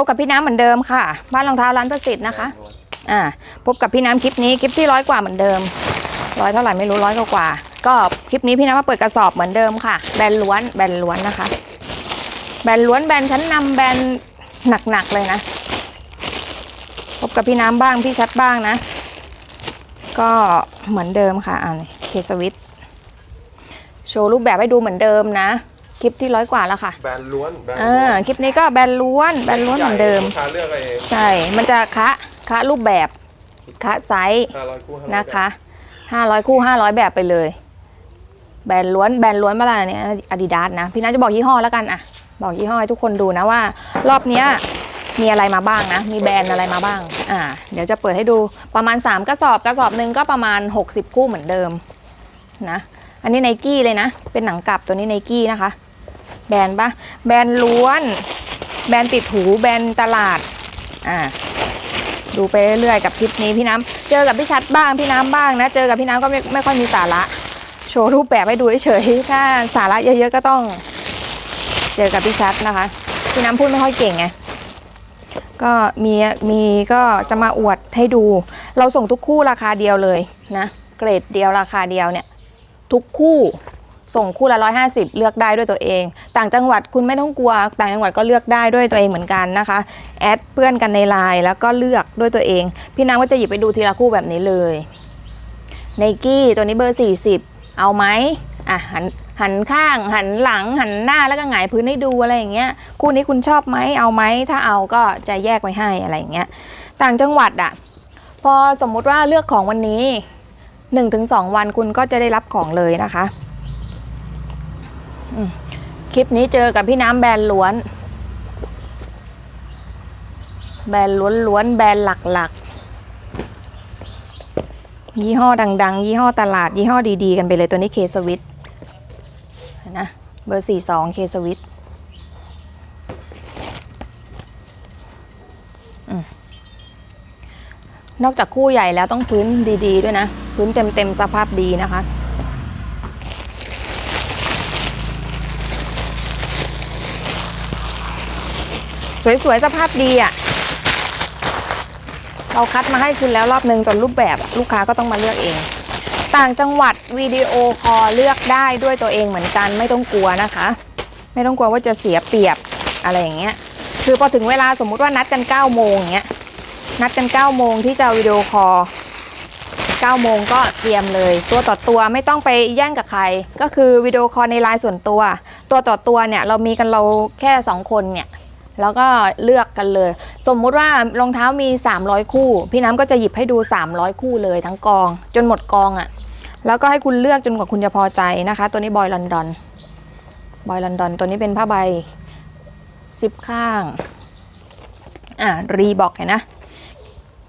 พบกับพี่น้ำเหมือนเดิมค่ะ บ้านรองเท้าร้านประสิทธิ์นะคะ อ่า พบกับพี่น้ำคลิปนี้คลิปที่ร้อยกว่าเหมือนเดิม ร้อยเท่าไหร่ไม่รู้ร้อยกว่า ก็คลิปนี้พี่น้ำมาเปิดกระสอบเหมือนเดิมค่ะ แบนล้วนแบนล้วนนะคะ แบนล้วนแบนชั้นนำแบนหนักๆเลยนะ พบกับพี่น้ำบ้างพี่ชัดบ้างนะ ก็เหมือนเดิมค่ะอ่านเคสวิตโชว์รูปแบบให้ดูเหมือนเดิมนะ คลิปที่ร้อยกว่าแล้วค่ะแบรนด์ล้วนแบรนด์อ่าคลิปนี้ก็แบรนด์ล้วนแบรนด์ล้วนเหมือนเดิม ลูกค้าเลือกเองใช่ มันจะคะคะรูปแบบคะไซส์ห้าร้อยคู่500นะคะ 500 คู่ 500 แบบไปเลย แบรนด์ล้วนแบรนด์ล้วนมาละเนี่ยอาดิดาสนะ พี่น่าจะบอกยี่ห้อแล้วกันอะบอกยี่ห้อให้ทุกคนดูนะว่า รอบเนี้ยมีอะไรมาบ้างนะ มีแบรนด์อะไรมาบ้าง อ่า เดี๋ยวจะเปิดให้ดูประมาณ 3 กระสอบ กระสอบหนึ่งก็ประมาณ 60 คู่เหมือนเดิมนะ อันนี้ไนกี้เลยนะ เป็นหนังกลับตัวนี้ไนกี้นะคะ แบรนด์ปะแบรนด์ล้วน แบรนด์ติดหูแบรนด์ตลาดอ่าดูไปเรื่อยๆกับคลิปนี้พี่น้ำเจอกับพี่ชัดบ้างพี่น้ำบ้างนะ เจอกับพี่น้ำก็ไม่ไม่ค่อยมีสาระ โชว์รูปแบบให้ดูเฉยๆถ้าสาระเยอะๆก็ต้อง เจอกับพี่ชัดนะคะ พี่น้ำพูดไม่ค่อยเก่งไงก็มีมีก็จะมาอวดให้ดู เราส่งทุกคู่ราคาเดียวเลยนะ เกรดเดียวราคาเดียวเนี่ย ทุกคู่ ส่งคู่ละ 150 เลือกได้ด้วยตัวเอง ต่างจังหวัดคุณไม่ต้องกลัว ต่างจังหวัดก็เลือกได้ด้วยตัวเองเหมือนกันนะคะ แอดเพื่อนกันในไลน์แล้วก็เลือกด้วยตัวเอง พี่นางก็จะหยิบไปดูทีละคู่แบบนี้เลยไนกี้ตัวนี้เบอร์ 40 เอาไหมอะหันหันข้าง หันหลังหันหน้าแล้วก็หงายพื้นให้ดูอะไรอย่างเงี้ยคู่นี้คุณชอบไหมเอาไหมถ้าเอาก็จะแยกไว้ให้อะไรอย่างเงี้ยต่างจังหวัดอะพอสมมุติว่าเลือกของวันนี้ 1-2 วันคุณก็จะได้รับของเลยนะคะ คลิปนี้เจอกับพี่น้ำแบรนด์ล้วน แบรนด์ล้วนๆแบรนด์หลักๆ ยี่ห้อดัง ๆ ยี่ห้อตลาด ยี่ห้อดี ๆ กันไปเลยตัวนี้เคสวิตนะเบอร์ 42 เคสวิตนอกจากคู่ใหญ่แล้วต้องพื้นดี ๆ ด้วยนะ พื้นเต็ม ๆ สภาพดีนะคะ สวยๆสภาพดีอะ เราคัดมาให้คุณแล้วรอบนึงจนรูปแบบลูกค้าก็ต้องมาเลือกเอง ต่างจังหวัดวิดีโอคอลเลือกได้ด้วยตัวเองเหมือนกันไม่ต้องกลัวนะคะ ไม่ต้องกลัวว่าจะเสียเปรียบอะไรอย่างเงี้ย คือพอถึงเวลาสมมุติว่านัดกัน9ก้าโมงอย่างเงี้ยนัดกัน9ก้าโมงที่จะวิดีโอคอล9โมงก็เตรียมเลย ตัวต่อตัวไม่ต้องไปแย่งกับใคร ก็คือวิดีโอคอลในไลน์ส่วนตัว ตัวต่อตัวเนี่ยเรามีกันเราแค่ 2 คนเนี่ย แล้วก็เลือกกันเลย สมมุติว่ารองเท้ามี 300 คู่ พี่น้ำก็จะหยิบให้ดู 300 คู่เลยทั้งกอง จนหมดกองอะ่ะ แล้วก็ให้คุณเลือกจนกว่าคุณจะพอใจนะคะ ตัวนี้บอยลอนดอนบอยลอนดอนตัวนี้เป็นผ้าใบซิปข้าง อ่ารีบอกเห็นนะ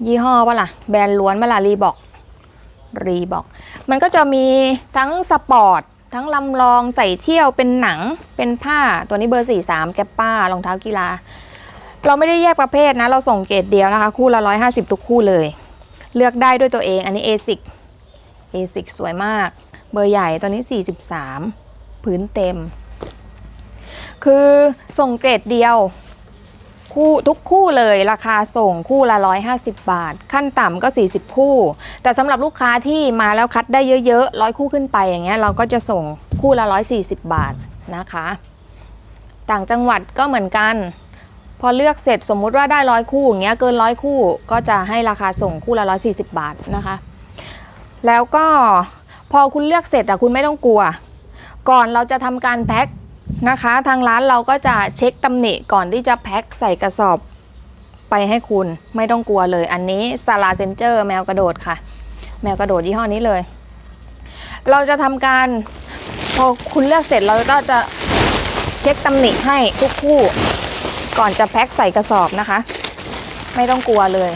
ยี่ห้อว่าล่ะ แบรนด์ล้วนมาล่ะรีบอกรีบอก มันก็จะมีทั้งสปอร์ต ทั้งลำลองใส่เที่ยวเป็นหนังเป็นผ้าตัวนี้เบอร์ 43 แกปป้ารองเท้ากีฬา เราไม่ได้แยกประเภทนะ เราส่งเกรดเดียวนะคะ คู่ละ 150 ทุกคู่เลย เลือกได้ด้วยตัวเองอันนี้ ASIC ASIC สวยมาก เบอร์ใหญ่ตัวนี้ 43 พื้นเต็ม คือส่งเกรดเดียว คู่ทุกคู่เลยราคาส่งคู่ละ 150 บาท ขั้นต่ำก็ 40 คู่ แต่สำหรับลูกค้าที่มาแล้วคัดได้เยอะๆร้อยคู่ขึ้นไปอย่างเงี้ยเราก็จะส่งคู่ละ 140 บาทนะคะ ต่างจังหวัดก็เหมือนกัน พอเลือกเสร็จสมมุติว่าได้ร้อยคู่อย่างเงี้ยเกินร้อยคู่ก็จะให้ราคาส่งคู่ละ 140 บาทนะคะ แล้วก็พอคุณเลือกเสร็จอะคุณไม่ต้องกลัว ก่อนเราจะทำการแพ็ค นะคะ ทางร้านเราก็จะเช็คตำหนิก่อนที่จะแพ็คใส่กระสอบไปให้คุณไม่ต้องกลัวเลย อันนี้ซาลาเซนเจอร์แมวกระโดดค่ะ แมวกระโดดยี่ห้อนี้เลย เราจะทำการพอคุณเลือกเสร็จเราก็จะเช็คตำหนิให้ทุกคู่ก่อนจะแพ็คใส่กระสอบนะคะ ไม่ต้องกลัวเลย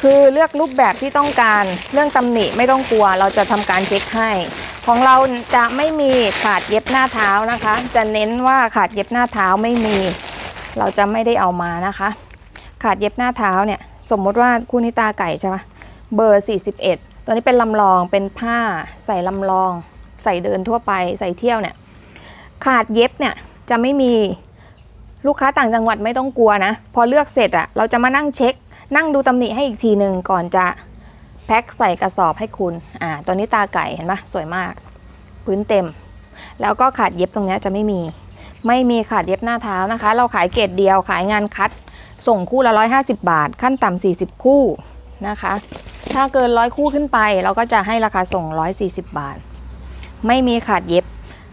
คือเลือกรูปแบบที่ต้องการเรื่องตำหนิไม่ต้องกลัว เราจะทำการเช็คให้ ของเราจะไม่มีขาดเย็บหน้าเท้านะคะ จะเน้นว่าขาดเย็บหน้าเท้าไม่มี เราจะไม่ได้เอามานะคะ ขาดเย็บหน้าเท้าเนี่ยสมมติว่าคู่นี้ตาไก่ใช่ไหมเบอร์ 41 ตัวนี้เป็นลำลองเป็นผ้าใส่ลำลอง ใส่เดินทั่วไปใส่เที่ยวเนี่ยขาดเย็บเนี่ยจะไม่มีลูกค้าต่างจังหวัดไม่ต้องกลัวนะ พอเลือกเสร็จอะเราจะมานั่งเช็ค นั่งดูตำหนิให้อีกทีหนึ่งก่อนจะ แพ็คใส่กระสอบให้คุณ อ่า ตัวนี้ตาไก่เห็นปะสวยมาก พื้นเต็ม แล้วก็ขาดเย็บตรงนี้จะไม่มี ไม่มีขาดเย็บหน้าเท้านะคะ เราขายเกรดเดียวขายงานคัด ส่งคู่ละ150 บาท ขั้นต่ำ40 คู่นะคะ ถ้าเกินร้อยคู่ขึ้นไป เราก็จะให้ราคาส่ง 140 บาท ไม่มีขาดเย็บ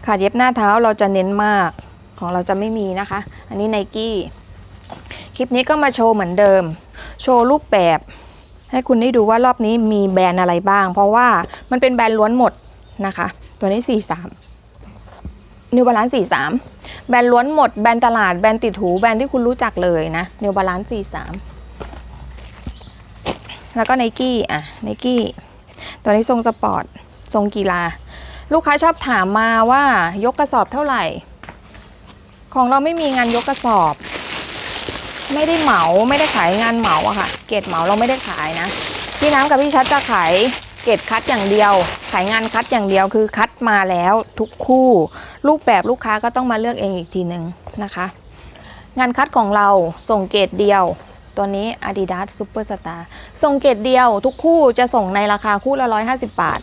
ขาดเย็บหน้าเท้าเราจะเน้นมาก ของเราจะไม่มีนะคะ อันนี้ไนกี้ คลิปนี้ก็มาโชว์เหมือนเดิม โชว์รูปแบบ ให้คุณได้ดูว่ารอบนี้มีแบรนด์อะไรบ้าง เพราะว่ามันเป็นแบรนด์ล้วนหมดนะคะ ตัวนี้ 43 New Balance 43 แบรนด์ล้วนหมด แบรนด์ตลาด แบรนด์ติดหู แบรนด์ที่คุณรู้จักเลยนะ New Balance 43 แล้วก็ไนกี้อะไนกี้ตัวนี้ทรงสปอร์ต ทรงกีฬา ลูกค้าชอบถามมาว่ายกกระสอบเท่าไหร่ ของเราไม่มีงานยกกระสอบ ไม่ได้เหมา ไม่ได้ขายงานเหมาอะค่ะ เกรดเหมาเราไม่ได้ขายนะ พี่น้ำกับพี่ชัดจะขายเกรดคัดอย่างเดียว ขายงานคัดอย่างเดียวคือคัดมาแล้วทุกคู่ รูปแบบลูกค้าก็ต้องมาเลือกเองอีกทีหนึ่งนะคะ งานคัดของเราส่งเกรดเดียว ตัวนี้ Adidas Superstar ส่งเกรดเดียวทุกคู่จะส่งในราคาคู่ละ 150 บาท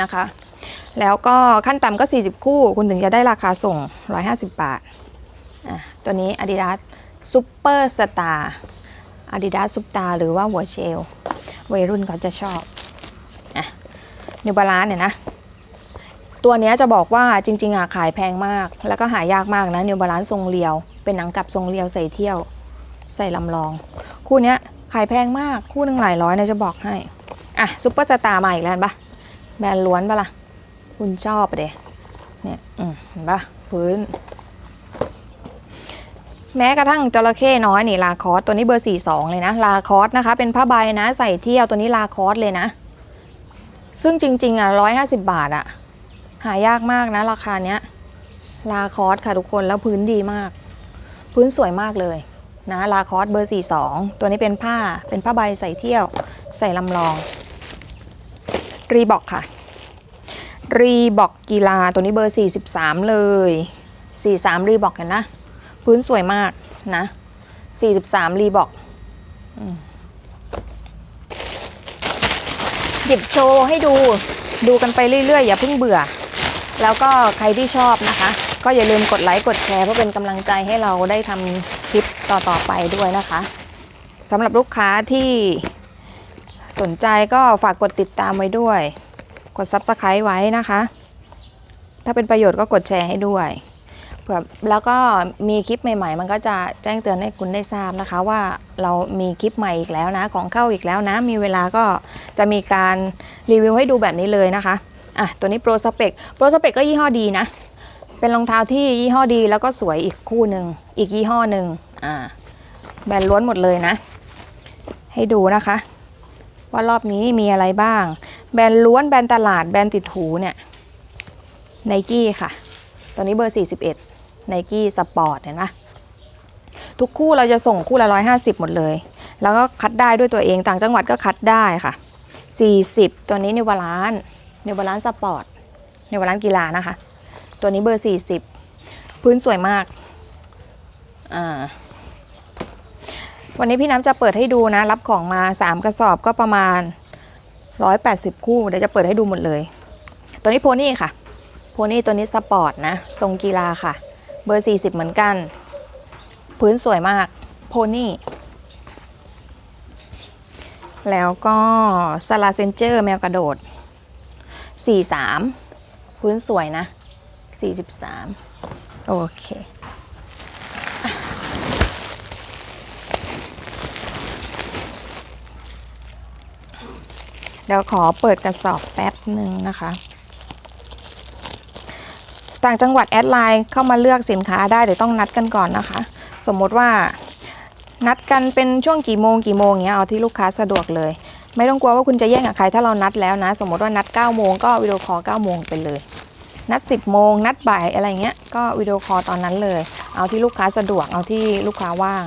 นะคะ แล้วก็ขั้นต่ำก็ 40 คู่ คุณถึงจะได้ราคาส่ง 150 บาท ตัวนี้ Adidas Superstar Adidas Superstar หรือว่าหัวเชลวัยรุ่นเขาจะชอบอะนิวบาลานเนี่ยนะ ตัวเนี้ยจะบอกว่าจริงๆอะขายแพงมาก แล้วก็หายากมากนะนิวบาลานทรงเรียว เป็นหนังกลับทรงเรียวใส่เที่ยว ใส่ลำลอง คู่เนี้ยขายแพงมากคู่หนึ่งหลายร้อยนะจะบอกให้ อะซุปเปอร์สตาร์มาอีกแล้วปะแบรนด์ล้วนปะล่ะ คุณชอบอะเดเนี่ยอืมเห็นปะพื้น แม้กระทั่งจระเข้น้อยนี่ลาคอสตัวนี้เบอร์ 42 เลยนะ ลาคอสนะคะ เป็นผ้าใบนะ ใส่เที่ยวตัวนี้ลาคอสเลยนะ ซึ่งจริง ๆ อะ 150 บาทอะ หายากมากนะ ราคาเนี้ย ลาคอสค่ะทุกคนแล้วพื้นดีมาก พื้นสวยมากเลยนะลาคอสเบอร์ 42 ตัวนี้เป็นผ้าเป็นผ้าใบใส่เที่ยว ใส่ลำลองรีบอกค่ะรีบอกกีฬาตัวนี้เบอร์ 43 เลย 43รีบอกเห็นนะ พื้นสวยมากนะ 43รีบอกหยิบโชว์ให้ดูดูกันไปเรื่อยๆ อย่าเพิ่งเบื่อ แล้วก็ใครที่ชอบนะคะ ก็อย่าลืมกดไลค์กดแชร์เพื่อเป็นกำลังใจให้เราได้ทำคลิปต่อๆไปด้วยนะคะสำหรับลูกค้าที่สนใจก็ฝากกดติดตามไว้ด้วย กด Subscribe ไว้นะคะ ถ้าเป็นประโยชน์ก็กดแชร์ให้ด้วย เผื่อแล้วก็มีคลิปใหม่ ๆ มันก็จะแจ้งเตือนให้คุณได้ทราบนะคะ ว่าเรามีคลิปใหม่อีกแล้วนะ ของเข้าอีกแล้วนะ มีเวลาก็จะมีการรีวิวให้ดูแบบนี้เลยนะคะอะตัวนี้โปรสเปกโปรสเปกก็ยี่ห้อดีนะ เป็นรองเท้าที่ยี่ห้อดีแล้วก็สวยอีกคู่หนึ่งอีกยี่ห้อหนึ่งอ่าแบรนด์ล้วนหมดเลยนะ ให้ดูนะคะ ว่ารอบนี้มีอะไรบ้าง แบรนด์ล้วนแบรนด์ตลาดแบรนด์ติดหูเนี่ยไนกี้ค่ะตัวนี้เบอร์ 41 ไนกี้สปอร์ตเห็นไหมทุกคู่เราจะส่งคู่ละ150หมดเลย แล้วก็คัดได้ด้วยตัวเองต่างจังหวัดก็คัดได้ค่ะ40ตัวนี้นิวบาลานนิวบาลานสปอร์ตนิวบาลานกีฬานะคะ ตัวนี้เบอร์40พื้นสวยมากอ่าวันนี้พี่น้ำจะเปิดให้ดูนะ รับของมา 3 กระสอบก็ประมาณ 180 คู่ เดี๋ยวจะเปิดให้ดูหมดเลย ตัวนี้โพนี่ค่ะ โพนี่ตัวนี้สปอร์ตนะ ทรงกีฬาค่ะ เบอร์ 40 เหมือนกัน พื้นสวยมาก โพนี่ แล้วก็ซาลาเซนเจอร์แมวกระโดด 43 พื้นสวยนะ 43 โอเคเดี๋ยวขอเปิดกระสอบแป๊บหนึ่งนะคะ ต่างจังหวัดแอดไลน์เข้ามาเลือกสินค้าได้แต่ต้องนัดกันก่อนนะคะ สมมติว่านัดกันเป็นช่วงกี่โมงกี่โมงเงี้ยเอาที่ลูกค้าสะดวกเลย ไม่ต้องกลัวว่าคุณจะแย่งกับใครถ้าเรานัดแล้วนะ สมมติว่านัด 9 โมงก็วิดีโอคอล9โมงไปเลย นัด 10 โมง นัดบ่ายอะไรเงี้ยก็วิดีโอคอลตอนนั้นเลย เอาที่ลูกค้าสะดวกเอาที่ลูกค้าว่าง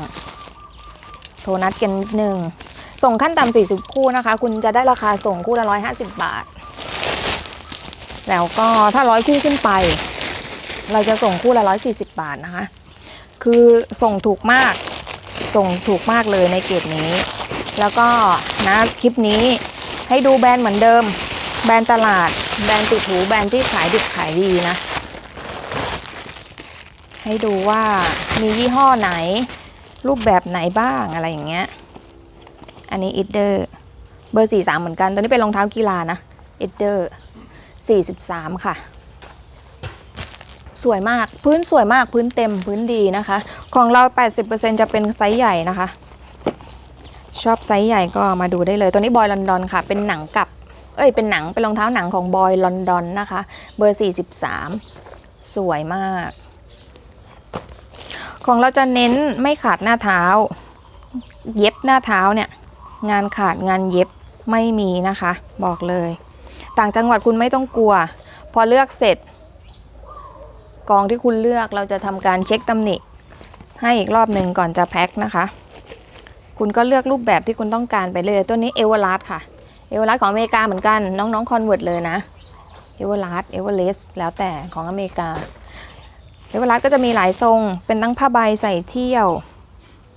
โทรนัดกันนิดนึงส่งขั้นต่ำ40 คู่นะคะ คุณจะได้ราคาส่งคู่ละ150 บาท แล้วก็ถ้าร้อยคู่ขึ้นไป เราจะส่งคู่ละ140 บาทนะคะ คือส่งถูกมาก ส่งถูกมากเลยในเกรดนี้ แล้วก็นะคลิปนี้ให้ดูแบรนด์เหมือนเดิม แบรนด์ตลาด แบรนด์ติดหูแบรนด์ที่ขายดิบขายดีนะ ให้ดูว่ามียี่ห้อไหน รูปแบบไหนบ้างอะไรอย่างเงี้ย อันนี้อิดเดอร์เบอร์ 43 เหมือนกัน ตัวนี้เป็นรองเท้ากีฬานะอิดเดอร์43 ค่ะ สวยมากพื้นสวยมากพื้นเต็มพื้นดีนะคะ ของเรา 80%จะเป็นไซส์ใหญ่นะคะ ชอบไซส์ใหญ่ก็มาดูได้เลย ตัวนี้บอยลอนดอนค่ะ เป็นหนังกับ เอ้ยเป็นหนังเป็นรองเท้าหนังของบอยลอนดอนนะคะ เบอร์ 43 สวยมาก ของเราจะเน้นไม่ขาดหน้าเท้า เย็บหน้าเท้าเนี่ยงานขาดงานเย็บไม่มีนะคะ บอกเลย ต่างจังหวัดคุณไม่ต้องกลัว พอเลือกเสร็จ กองที่คุณเลือกเราจะทำการเช็คตำหนิ ให้อีกรอบหนึ่งก่อนจะแพ็คนะคะ คุณก็เลือกรูปแบบที่คุณต้องการไปเลยตัวนี้เอเวอร์ลัสค่ะเอเวอร์ลัสของอเมริกาเหมือนกันน้องๆคอนเวิร์ตเลยนะเอเวอร์ลัสเอเวอร์เลสแล้วแต่ของอเมริกาเอเวอร์ลัสก็จะมีหลายทรง เป็นทั้งผ้าใบใส่เที่ยว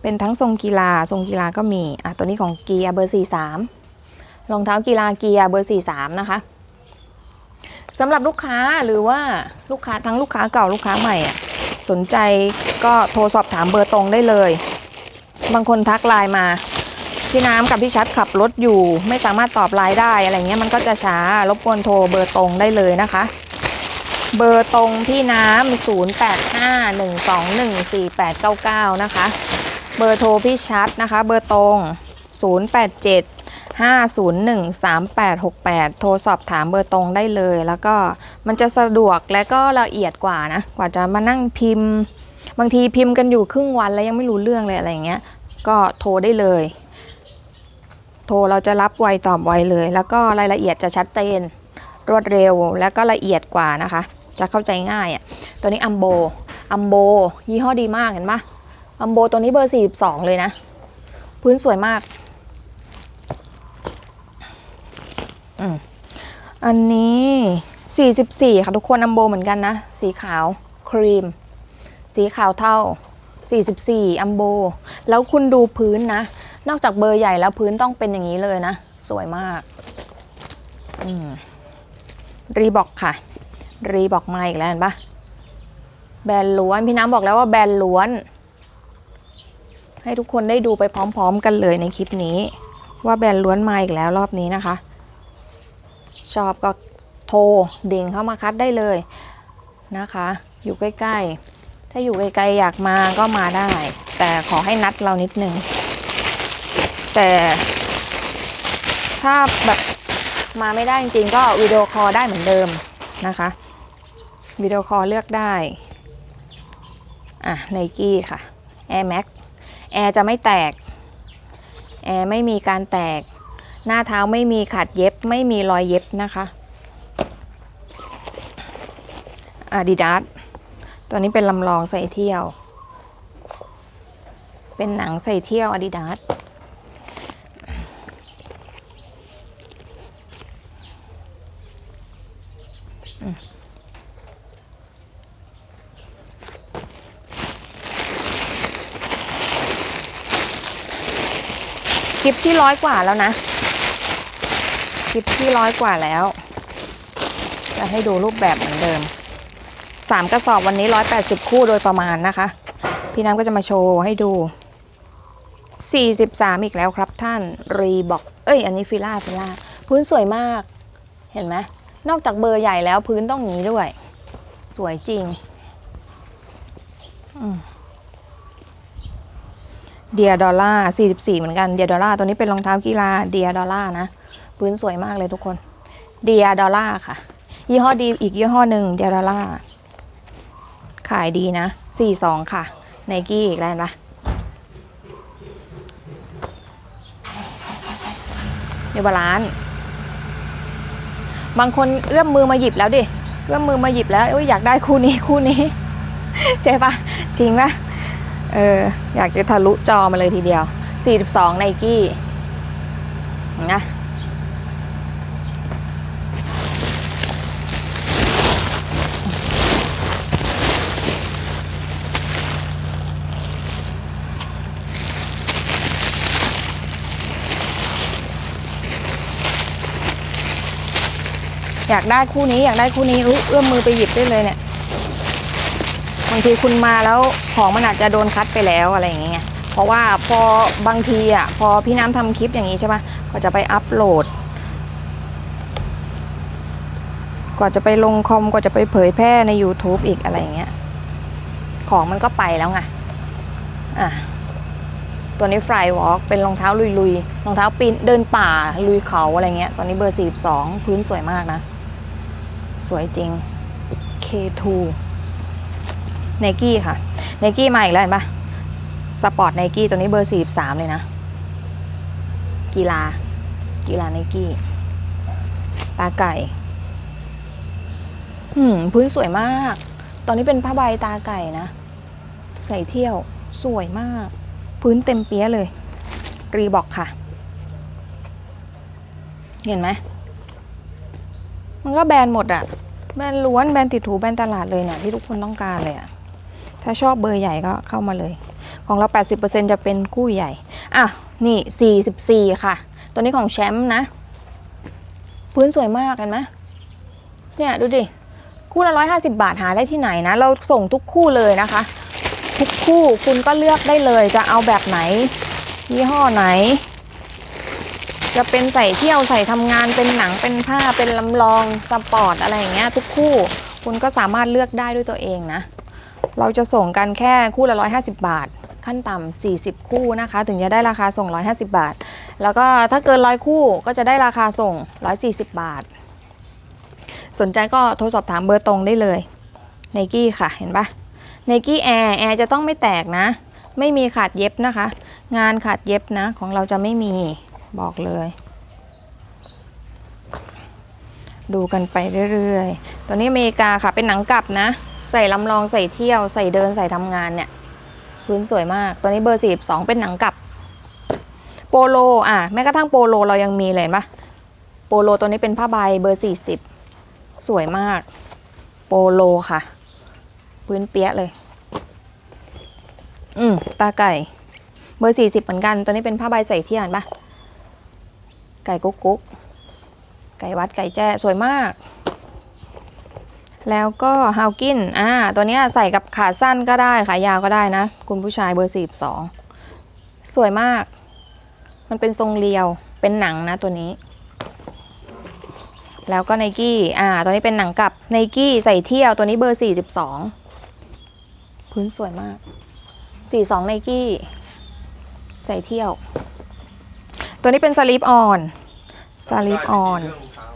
เป็นทั้งทรงกีฬาทรงกีฬาก็มีอะตัวนี้ของเกียร์เบอร์43รองเท้ากีฬาเกียร์เบอร์43นะคะ สำหรับลูกค้าหรือว่าลูกค้าทั้งลูกค้าเก่าลูกค้าใหม่อะสนใจก็โทรสอบถามเบอร์ตรงได้เลย บางคนทักไลน์มาพี่น้ำกับพี่ชัดขับรถอยู่ ไม่สามารถตอบไลน์ได้อะไรเงี้ยมันก็จะช้ารบกวนโทรเบอร์ตรงได้เลยนะคะ เบอร์ตรงพี่น้ำ0851214899 นะคะ เบอร์โทรพี่ชัดนะคะ เบอร์ตรง 087 5013868 โทรสอบถามเบอร์ตรงได้เลย แล้วก็มันจะสะดวกและก็ละเอียดกว่านะ กว่าจะมานั่งพิมพ์ บางทีพิมพ์กันอยู่ครึ่งวันแล้วยังไม่รู้เรื่องเลยอะไรเงี้ย ก็โทรได้เลย โทรเราจะรับไวตอบไวเลย แล้วก็รายละเอียดจะชัดเจน รวดเร็วและก็ละเอียดกว่านะคะ จะเข้าใจง่ายอะ่ะ ตัวนี้อัมโบ อัมโบ ยี่ห้อดีมากเห็นปะอัมโบตัวนี้เบอร์ 42 เลยนะ พื้นสวยมาก อันนี้ 44 ค่ะทุกคนอัมโบเหมือนกันนะ สีขาวครีม สีขาวเท่า 44 อัมโบ แล้วคุณดูพื้นนะ นอกจากเบอร์ใหญ่แล้วพื้นต้องเป็นอย่างนี้เลยนะ สวยมากอรีบอกค่ะ รีบอกมาอีกแล้วเห็นปะแบรนด์ล้วน พี่น้ำบอกแล้วว่าแบรนด์ล้วน ให้ทุกคนได้ดูไปพร้อม ๆ กันเลยในคลิปนี้ ว่าแบรนด์ล้วนมาอีกแล้วรอบนี้นะคะ ชอบก็โทรดิ่งเข้ามาคัดได้เลยนะคะ อยู่ใกล้ๆ ถ้าอยู่ไกลๆอยากมาก็มาได้ แต่ขอให้นัดเรานิดนึง แต่ถ้าแบบมาไม่ได้จริงๆก็วิดีโอคอลได้เหมือนเดิมนะคะวิดีโอคอลเลือกได้อะไนกี้ค่ะ Air Max แอร์จะไม่แตกแอร์ไม่มีการแตก หน้าเท้าไม่มีขาดเย็บไม่มีรอยเย็บนะคะ Adidas ตัวนี้เป็นลำลองใส่เที่ยว เป็นหนังใส่เที่ยว Adidas คลิปที่ร้อยกว่าแล้วนะ คลิปที่ร้อยกว่าแล้ว จะให้ดูรูปแบบเหมือนเดิมสามกระสอบวันนี้ร้อยแปดสิบคู่โดยประมาณนะคะ พี่น้ำก็จะมาโชว์ให้ดู43อีกแล้วครับท่านรีบอกเอ้ย อันนี้ฟิล่าฟิล่าพื้นสวยมากเห็นไหมนอกจากเบอร์ใหญ่แล้วพื้นต้องงนี้ด้วย สวยจริงเดียดอลล่า44 เหมือนกัน เดียดอลล่าตัวนี้เป็นรองเท้ากีฬาเดียดอลล่านะ พื้นสวยมากเลยทุกคนเดียดอลล่าค่ะ ยี่ห้อดีอีกยี่ห้อหนึ่งเดียดอลล่าขายดีนะ42ค่ะไนกี้อีกแล้วนปะเดี๋ยวบาลานบางคนเอื้อมมือมาหยิบแล้วดิเอื้อมมือมาหยิบแล้วเอ้ยอยากได้คู่นี้คู่นี้ใช่ปะจริงปะเอออยากจะทะลุจอมาเลยทีเดียว 42ไนกี้นะ อยากได้คู่นี้อยากได้คู่นี้อุ๊ยเอื้อมมือไปหยิบได้เลยเนี่ยบางทีคุณมาแล้วของมันอาจจะโดนคัดไปแล้วอะไรอย่างเงี้ยเพราะว่าพอบางทีอะพอพี่น้ำทำคลิปอย่างนี้ใช่ปะก็จะไปอัพโหลดกว่าจะไปลงคอมกว่าจะไปเผยแพร่ใน YouTube อีกอะไรอย่างเงี้ย ของมันก็ไปแล้วไง อะ ตัวนี้ Fly Walk เป็นรองเท้าลุยๆ รองเท้าปีนเดินป่าลุยเขาอะไรเงี้ย ตอนนี้เบอร์ 42 พื้นสวยมากนะ สวยจริง K2 ไนกี้ค่ะไนกี้มาอีกแล้วเห็นปะสปอร์ตไนกี้ตัวนี้เบอร์ 43 เลยนะ กีฬา กีฬาไนกี้ ตาไก่หืมพื้นสวยมาก ตอนนี้เป็นผ้าใบตาไก่นะ ใส่เที่ยวสวยมาก พื้นเต็มเปี้ยเลย รีบอกค่ะ เห็นไหม มันก็แบรนด์หมดอะแบรนด์ล้วนแบรนด์ติดถูแบรนด์ตลาดเลยเนี่ยที่ทุกคนต้องการเลยอะถ้าชอบเบอร์ใหญ่ก็เข้ามาเลย ของเรา 80%จะเป็นคู่ใหญ่ อะ นี่ 44 ค่ะ ตัวนี้ของแชมป์นะ พื้นสวยมากเห็นไหมเนี่ยดูดิ คู่ละ150 บาทหาได้ที่ไหนนะ เราส่งทุกคู่เลยนะคะ ทุกคู่คุณก็เลือกได้เลยจะเอาแบบไหนยี่ห้อไหน จะเป็นใส่เที่ยวใส่ทำงานเป็นหนังเป็นผ้าเป็นลำลองสปอร์ตอะไรอย่างเงี้ยทุกคู่คุณก็สามารถเลือกได้ด้วยตัวเองนะ เราจะส่งกันแค่คู่ละ 150 บาท ขั้นต่ำ40 คู่นะคะ ถึงจะได้ราคาส่ง 150 บาท แล้วก็ถ้าเกินร้อยคู่ก็จะได้ราคาส่ง 140 บาท สนใจก็โทรสอบถามเบอร์ตรงได้เลยไนกี้ค่ะเห็นปะไนกี้แอร์แอร์จะต้องไม่แตกนะ ไม่มีขาดเย็บนะคะ งานขาดเย็บนะของเราจะไม่มี บอกเลย ดูกันไปเรื่อยๆ ตัวนี้อเมริกาค่ะเป็นหนังกลับนะ ใส่ลำลองใส่เที่ยวใส่เดินใส่ทำงานเนี่ย พื้นสวยมาก ตัวนี้เบอร์42เป็นหนังกลับ โปโลอะแม้กระทั่งโปโลเรายังมีเลยเห็นปะโปโลตัวนี้เป็นผ้าใบเบอร์40สวยมาก โปโลค่ะ พื้นเปี้ยเลย อืมตาไก่ เบอร์สี่สิบเหมือนกัน ตัวนี้เป็นผ้าใบใส่เที่ยนปะ ไก่กุ๊กกุ๊กไก่วัดไก่แจ้สวยมาก แล้วก็ฮาวกินอ่าตัวนี้ใส่กับขาสั้นก็ได้ขายาวก็ได้นะ คุณผู้ชายเบอร์สี่สองสวยมาก มันเป็นทรงเรียวเป็นหนังนะตัวนี้ แล้วก็ไนกี้อ่าตัวนี้เป็นหนังกับไนกี้ใส่เที่ยวตัวนี้เบอร์42พื้นสวยมาก42ไนกี้ใส่เที่ยว ตัวนี้เป็นสลีปออนสลีปออนเรื่องรองเท้า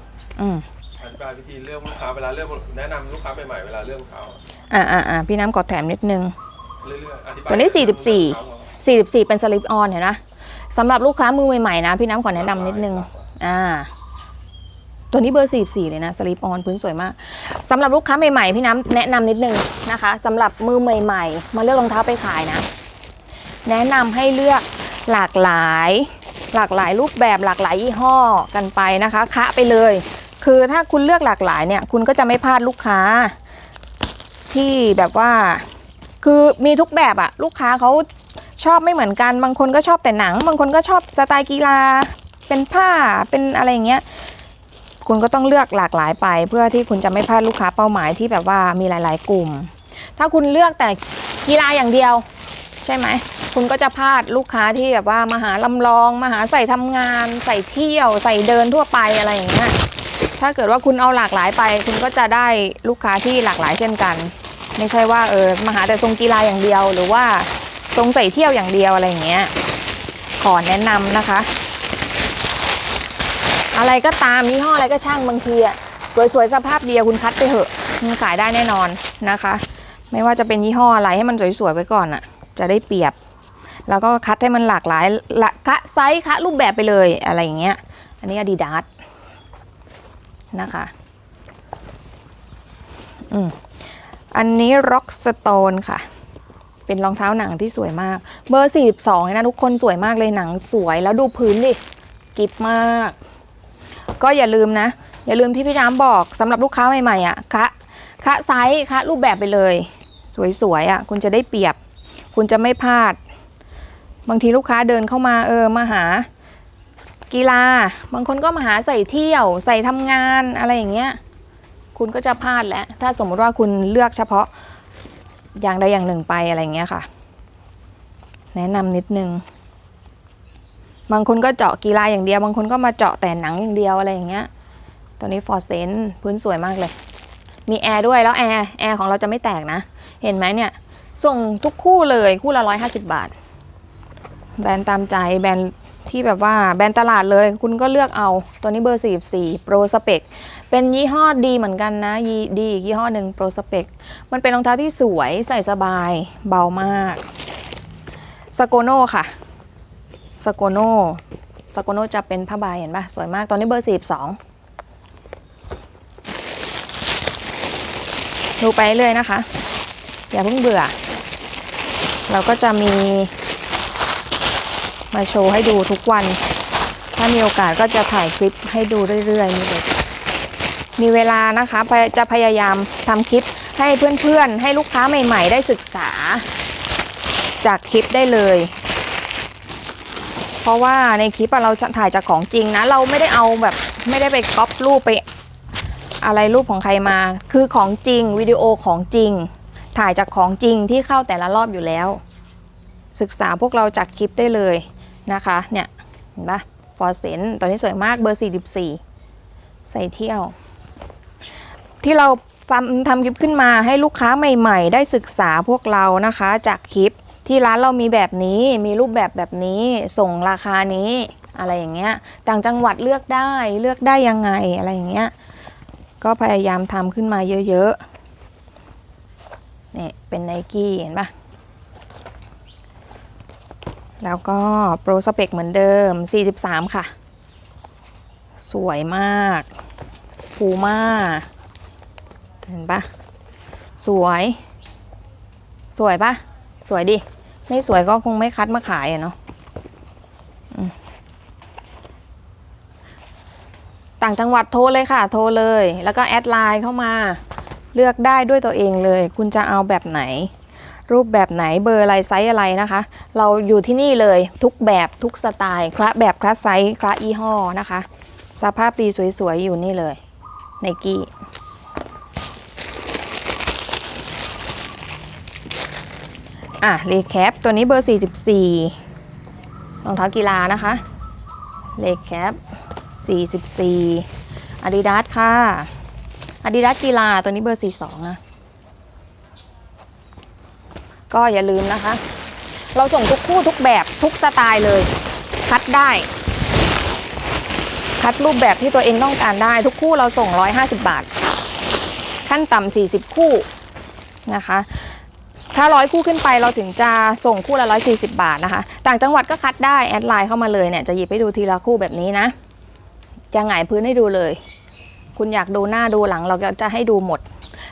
อืมอธิบายวิธีเลือกลูกค้าเวลาเลือกแนะนำลูกค้าใหม่ๆเวลาเลือกรองเท้าอ่าอ่าอ่าพี่น้ำกดแถมนิดนึง เรื่อยๆอธิบายตัวนี้เรื่องรองเท้า44 เป็นสลิปออนเห็นนะสำหรับลูกค้ามือใหม่ๆนะ พี่น้ำขอแนะนำนิดนึงอ่าตัวนี้เบอร์ 44 เลยนะสลิปออนพื้นสวยมากสำหรับลูกค้าใหม่ๆ พี่น้ำแนะนำนิดนึงนะคะสำหรับมือใหม่ ๆ มาเลือกรองเท้าไปขายนะ แนะนำให้เลือกหลากหลาย หลากหลายรูปแบบหลากหลายยี่ห้อกันไปนะคะ คะไปเลย คือถ้าคุณเลือกหลากหลายเนี่ย คุณก็จะไม่พลาดลูกค้า ที่แบบว่า คือมีทุกแบบอะลูกค้าเขาชอบไม่เหมือนกัน บางคนก็ชอบแต่หนัง บางคนก็ชอบสไตล์กีฬา เป็นผ้าเป็นอะไรอย่างเงี้ยคุณก็ต้องเลือกหลากหลายไป เพื่อที่คุณจะไม่พลาดลูกค้าเป้าหมายที่แบบว่ามีหลาย ๆ กลุ่ม ถ้าคุณเลือกแต่กีฬาอย่างเดียว ใช่ไหม คุณก็จะพลาดลูกค้าที่แบบว่ามาหาลำลอง มาหาใส่ทำงาน ใส่เที่ยว ใส่เดินทั่วไปอะไรอย่างเงี้ย ถ้าเกิดว่าคุณเอาหลากหลายไป คุณก็จะได้ลูกค้าที่หลากหลายเช่นกัน ไม่ใช่ว่าเออมาหาแต่ทรงกีฬาอย่างเดียว หรือว่าทรงใส่เที่ยวอย่างเดียวอะไรอย่างเงี้ย ขอแนะนำนะคะ อะไรก็ตามยี่ห้ออะไรก็ช่างบางทีอะสวยๆสภาพเดียวคุณคัดไปเถอะมันขายได้แน่นอนนะคะ ไม่ว่าจะเป็นยี่ห้ออะไรให้มันสวยๆไว้ก่อนอะ จะได้เปรียบ แล้วก็คัดให้มันหลากหลายละคะไซส์คะรูปแบบไปเลยอะไรอย่างเงี้ย อันนี้ Adidas นะคะอืมอันนี้ Rockstone ค่ะ เป็นรองเท้าหนังที่สวยมาก เบอร์ 42นะทุกคนสวยมากเลยหนังสวยแล้วดูพื้นดิกิบมาก ก็อย่าลืมนะ อย่าลืมที่พี่น้ำบอกสำหรับลูกค้าใหม่ๆอะคะคะไซส์คะรูปแบบไปเลย สวยๆอะ คุณจะได้เปรียบ คุณจะไม่พลาด บางทีลูกค้าเดินเข้ามาเออมาหา กีฬา บางคนก็มาหาใส่เที่ยว ใส่ทำงานอะไรอย่างเงี้ย คุณก็จะพลาดแล้ว ถ้าสมมติว่าคุณเลือกเฉพาะอย่างใดอย่างหนึ่งไปอะไรอย่างเงี้ยค่ะ แนะนำนิดนึง บางคนก็เจาะกีฬาอย่างเดียว บางคนก็มาเจาะแต่หนังอย่างเดียวอะไรอย่างเงี้ย ตัวนี้ฟอร์เซนพื้นสวยมากเลย มีแอร์ด้วยแล้วแอร์แอร์ของเราจะไม่แตกนะ เห็นไหมเนี่ย ส่งทุกคู่เลยคู่ละ150บบาท แบรนด์ตามใจแบรนด์ที่แบบว่าแบรนด์ตลาดเลยคุณก็เลือกเอาตัวนี้เบอร์ 44 Pro Spec เป็นยี่ห้อดีเหมือนกันนะยีดีอีกยี่ห้อหนึ่ง Pro Spec มันเป็นรองเท้าที่สวยใส่สบายเบามากสโกโนค่ะสโกโนสโกโนจะเป็นผ้าใบเห็นปะสวยมากตอนนี้เบอร์ 42 ดูไปเรื่อยนะคะ อย่าเพิ่งเบื่อ เราก็จะมี มาโชว์ให้ดูทุกวัน ถ้ามีโอกาสก็จะถ่ายคลิปให้ดูเรื่อยๆนี่เลยมีเวลานะคะจะพยายามทำคลิปให้เพื่อนๆ ให้ลูกค้าใหม่ ๆ ได้ศึกษา จากคลิปได้เลย เพราะว่าในคลิปเราจะถ่ายจากของจริงนะ เราไม่ได้เอาแบบไม่ได้ไปก๊อปรูปไปอะไรรูปของใครมา คือของจริงวิดีโอของจริง ถ่ายจากของจริงที่เข้าแต่ละรอบอยู่แล้ว ศึกษาพวกเราจากคลิปได้เลยนะคะเนี่ยเห็นปะฟอร์เซนตอนนี้สวยมากเบอร์ 44 ใส่เที่ยว ที่เราทำทำคลิปขึ้นมาให้ลูกค้าใหม่ ๆ ได้ศึกษาพวกเรานะคะจากคลิปที่ร้านเรามีแบบนี้มีรูปแบบแบบนี้ส่งราคานี้อะไรอย่างเงี้ยต่างจังหวัดเลือกได้เลือกได้ยังไงอะไรอย่างเงี้ยก็พยายามทำขึ้นมาเยอะ ๆ นี่เป็นไนกี้เห็นปะแล้วก็โปรสเปกเหมือนเดิม 43 ค่ะ สวยมากฟูมาเห็นปะสวย สวยปะสวยดิ ไม่สวยก็คงไม่คัดมาขายอะเนาะต่างจังหวัดโทรเลยค่ะ โทรเลย แล้วก็แอดไลน์เข้ามา เลือกได้ด้วยตัวเองเลย คุณจะเอาแบบไหน รูปแบบไหนเบอร์อะไรไซส์อะไรนะคะ เราอยู่ที่นี่เลยทุกแบบทุกสไตล์คละแบบคละไซส์คละยี่ห้อนะคะ สภาพดีสวยๆอยู่นี่เลยไนกี้อะรีแคปตัวนี้เบอร์ 44รองเท้ากีฬานะคะรีแคป44 Adidas ค่ะ Adidas กีฬาตัวนี้เบอร์ 42นะก็อย่าลืมนะคะ เราส่งทุกคู่ทุกแบบทุกสไตล์เลย คัดได้ คัดรูปแบบที่ตัวเองต้องการได้ ทุกคู่เราส่ง 150 บาท ขั้นต่ำ40 คู่นะคะ ถ้าร้อยคู่ขึ้นไปเราถึงจะส่งคู่ละ140 บาทนะคะ ต่างจังหวัดก็คัดได้ แอดไลน์เข้ามาเลยเนี่ยจะหยิบให้ดูทีละคู่แบบนี้นะจะหงายพื้นให้ดูเลย คุณอยากดูหน้าดูหลังเราก็จะให้ดูหมด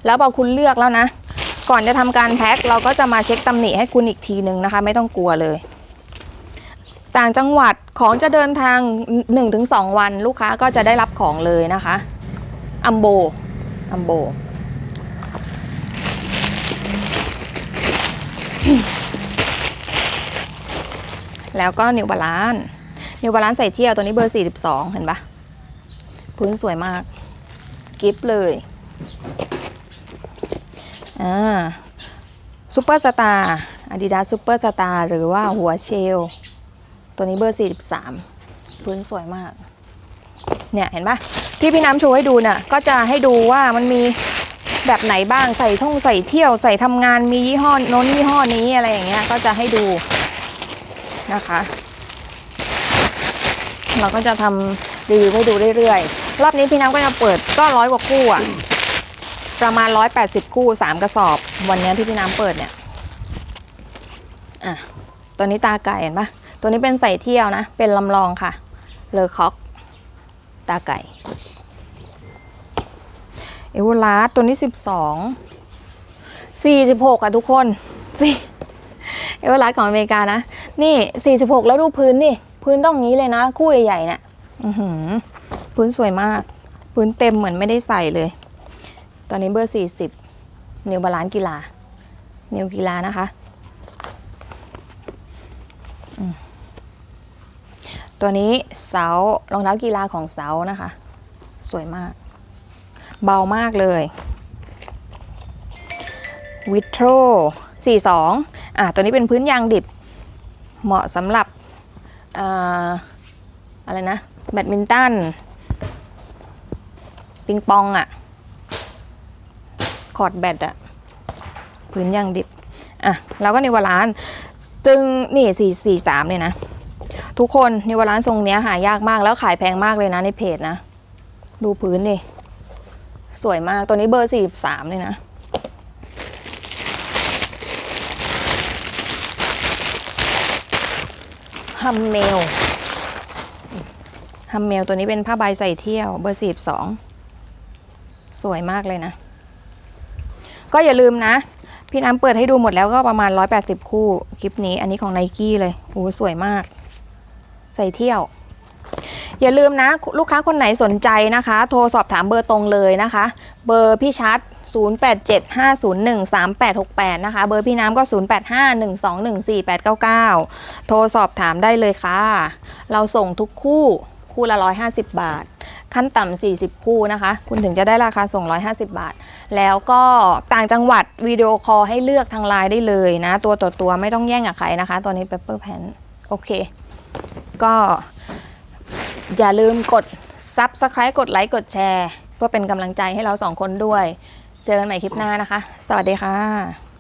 แล้วพอคุณเลือกแล้วนะ ก่อนจะทำการแพ็คเราก็จะมาเช็คตำหนิให้คุณอีกทีหนึ่งนะคะ ไม่ต้องกลัวเลย ต่างจังหวัดของจะเดินทาง 1-2 วันลูกค้าก็จะได้รับของเลยนะคะอัมโบอัมโบแล้วก็นิวบาลานนิวบาลานใส่เที่ยวตัวนี้เบอร์ 42 เห็นปะพื้นสวยมาก กิฟเลยอ่าซูเปอร์สตาร์อาดิดาซูเปอร์สตาร์หรือว่าหัวเชล ตัวนี้เบอร์ 43 พื้นสวยมาก เนี่ย เห็นปะที่พี่น้ำโชว์ให้ดูน่ะ ก็จะให้ดูว่ามันมีแบบไหนบ้างใส่ท่องใส่เที่ยวใส่ทำงานมียี่ห้อโน้นยี่ห้อนี้อะไรอย่างเงี้ยก็จะให้ดูนะคะ เราก็จะทำรีวิวให้ดูเรื่อยๆ รอบนี้พี่น้ำก็จะเปิดก็ร้อยกว่าคู่อะประมาณ180คู่3กระสอบ วันนี้ที่พี่น้ำเปิดเนี่ยอะตัวนี้ตาไก่เห็นปะตัวนี้เป็นใส่เที่ยวนะ เป็นลำลองค่ะ เลอคอก ตาไก่ เอเวอร์ลาสตัวนี้12 46อะทุกคนสิเอเวอร์ลาสของอเมริกานะ นี่46แล้วดูพื้นนี่ พื้นต้องนี้เลยนะ คู่ใหญ่ๆเนะ่ะอือหือ พื้นสวยมาก พื้นเต็มเหมือนไม่ได้ใส่เลย ตอนนี้เบอร์ 40 นิวบาลานกีฬา นิวกีฬานะคะ ตัวนี้เสารองเท้ากีฬาของเสานะคะ สวยมาก เบามากเลยวิทโ o 42อะตัวนี้เป็นพื้นยางดิบ เหมาะสำหรับออะไรนะ แบดมินตัน ปิงปองอะคอร์ดแบดอะพื้นยางดิบ อะแล้วก็นิวาลานจึงนี่สี่สี่สามเนี่ยนะ ทุกคนนิวาลานทรงเนี้ยหายากมากแล้วขายแพงมากเลยนะในเพจนะ ดูพื้นดิ สวยมาก ตัวนี้เบอร์สี่สามเลยนะฮัมเมลฮัมเมลตัวนี้เป็นผ้าใบใส่เที่ยวเบอร์สี่สอง สวยมากเลยนะ ก็อย่าลืมนะ พี่น้ำเปิดให้ดูหมดแล้วก็ประมาณ 180 คู่ คลิปนี้อันนี้ของไนกี้เลยโอ้สวยมาก ใส่เที่ยว อย่าลืมนะ ลูกค้าคนไหนสนใจนะคะ โทรสอบถามเบอร์ตรงเลยนะคะ เบอร์พี่ชัด 0875013868 นะคะ เบอร์พี่น้ำก็ 0851214899 โทรสอบถามได้เลยค่ะ เราส่งทุกคู่ คู่ละ 150 บาท ขั้นต่ำ40 คู่นะคะ คุณถึงจะได้ราคาส่ง 150 บาท แล้วก็ต่างจังหวัดวิดีโอคอลให้เลือกทางไลน์ได้เลยนะ ตัวต่อตัวไม่ต้องแย่งกับใครนะคะตัวนี้ Pepper Pan โอเค ก็อย่าลืมกด Subscribe กดไลค์กดแชร์ เพื่อเป็นกำลังใจให้เราสองคนด้วย เจอกันใหม่คลิปหน้านะคะ สวัสดีค่ะ